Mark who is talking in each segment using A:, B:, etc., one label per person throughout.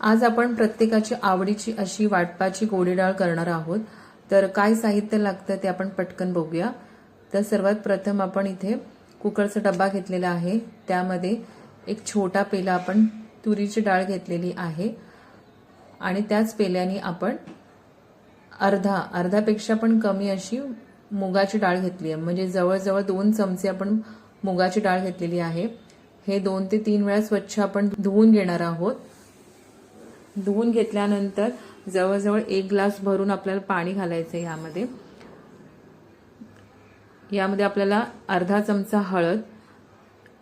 A: आज आपण प्रत्येकाची आवडीची अशी वाटपाची गोडी डाळ करणार आहोत. तर काय साहित्य लागतं ते आपण पटकन बघूया. तर सर्वात प्रथम आपण इथे कुकरचा डब्बा घेतलेला आहे. त्यामध्ये एक छोटा पेला आपण तुरीची डाळ घेतलेली आहे. आणि त्याच पेल्याने आपण अर्धा अर्धापेक्षा पण कमी अशी मुगाची डाळ घेतली आहे. म्हणजे जवळजवळ दोन चमचे आपण मुगाची डाळ घेतलेली आहे. हे दोन ते तीन वेळा स्वच्छ आपण धुवून घेणार आहोत. धुवून घेतल्यानंतर जवळजवळ एक ग्लास भरून आपल्याला पाणी घालायचं आहे यामध्ये यामध्ये आपल्याला अर्धा चमचा हळद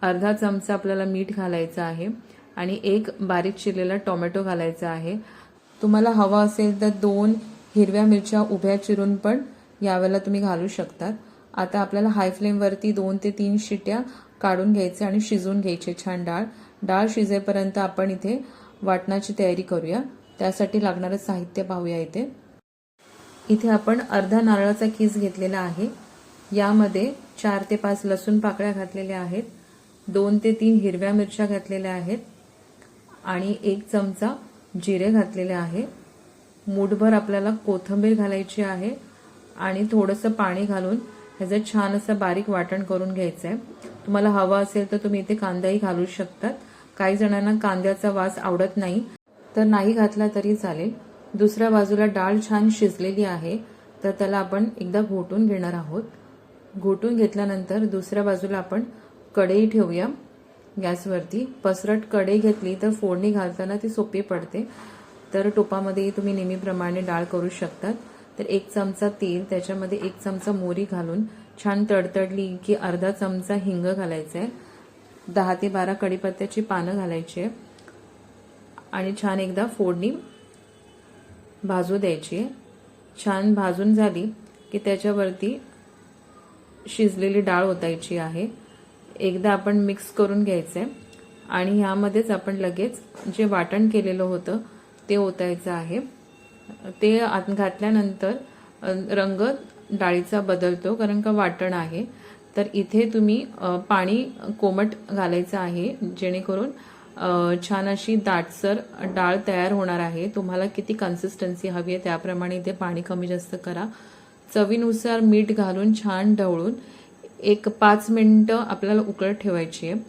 A: अर्धा चमचा आपल्याला मीठ घालायचं आहे आणि एक बारीक चिरलेला टोमॅटो घालायचा आहे. तुम्हाला हवा असेल तर दोन हिरव्या मिरच्या उभ्या चिरून पण यावेळेला तुम्ही घालू शकतात. आता आपल्याला हाय फ्लेमवरती दोन ते तीन शिट्या काढून घ्यायचे आणि शिजवून घ्यायचे छान डाळ. डाळ शिजेपर्यंत आपण इथे वाटणाची तयारी करूया. त्यासाठी लागणारं साहित्य पाहूया इथे. इथे आपण अर्धा नारळाचा खीस घेतलेला आहे. यामध्ये चार ते पाच लसूण पाकळ्या घातलेल्या आहेत. दोन ते तीन हिरव्या मिरच्या घातलेल्या आहेत. आणि एक चमचा जिरे घातलेले आहे. मूठभर आपल्याला कोथिंबीर घालायची आहे. आणि थोडंसं पाणी घालून ह्याचं छान असं बारीक वाटण करून घ्यायचं आहे तुम्हाला हवं असेल तर तुम्ही इथे कांदाही घालू शकतात. काही जणांना कांद्याचा वास आवडत नाही तर नाही घातला तरी चालेल. दुसऱ्या बाजूला डाळ छान शिजलेली आहे तर त्याला आपण एकदा घोटून घेणार आहोत. घोटून घेतल्यानंतर दुसऱ्या बाजूला आपण कढई ठेवूया. गॅसवरती पसरट कढई घेतली तर फोडणी घालताना ती सोपी पडते. तर टोपामध्येही तुम्ही नेहमीप्रमाणे डाळ करू शकतात. तर एक चमचा तेल त्याच्यामध्ये एक चमचा मोरी घालून छान तडतडली की अर्धा चमचा हिंग घालायचा आहे दहा ते बारा कढीपत्त्याची पानं घालायची आहे. आणि छान एकदा फोडणी भाजू द्यायची आहे. छान भाजून झाली की त्याच्यावरती शिजलेली डाळ ओतायची आहे. एकदा आपण मिक्स करून घ्यायचं आहे आणि ह्यामध्येच आपण लगेच जे वाटण केलेलं होतं ते ओतायचं आहे. ते आत घातल्यानंतर रंग डाळीचा बदलतो कारण का वाटण आहे. तर इथे तुम्ही पाणी कोमट घालायचं आहे जेणेकरून छान अशी दाटसर डाळ तयार होणार आहे. तुम्हाला किती कन्सिस्टन्सी हवी आहे त्याप्रमाणे इथे पाणी कमी जास्त करा. चवीनुसार मीठ घालून छान ढवळून एक पाच मिनटं आपल्याला उकळत ठेवायची आहे.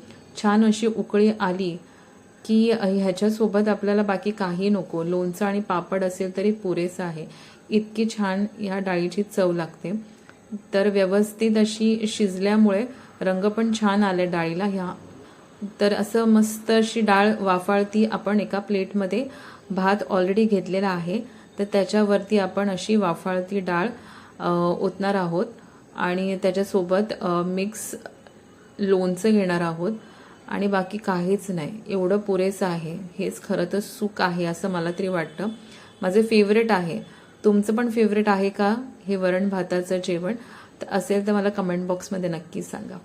A: छान अशी उकळी आली की ह्याच्यासोबत आपल्याला बाकी काही नको. लोणचं आणि पापड असेल तरी पुरेसं आहे. इतकी छान ह्या डाळीची चव लागते. तर व्यवस्थित अशी शिजल्यामुळे रंग पण छान आले डाळीला ह्या. तर असं मस्त अशी डाळ वाफाळती आपण एका प्लेटमध्ये भात ऑलरेडी घेतलेला आहे. तर त्याच्यावरती आपण अशी वाफाळती डाळ ओतणार आहोत. आणि त्याच्यासोबत मिक्स लोणचं घेणार आहोत. आणि बाकी काहीच नाही. एवढं पुरेसं आहे. हेच खरं तर सुख आहे असं मला तरी वाटतं. माझे फेवरेट आहे. तुमचं पण फेवरेट आहे का हे वरण भाताचं जेवण? तर असेल तर मला कमेंट बॉक्समध्ये नक्की सांगा.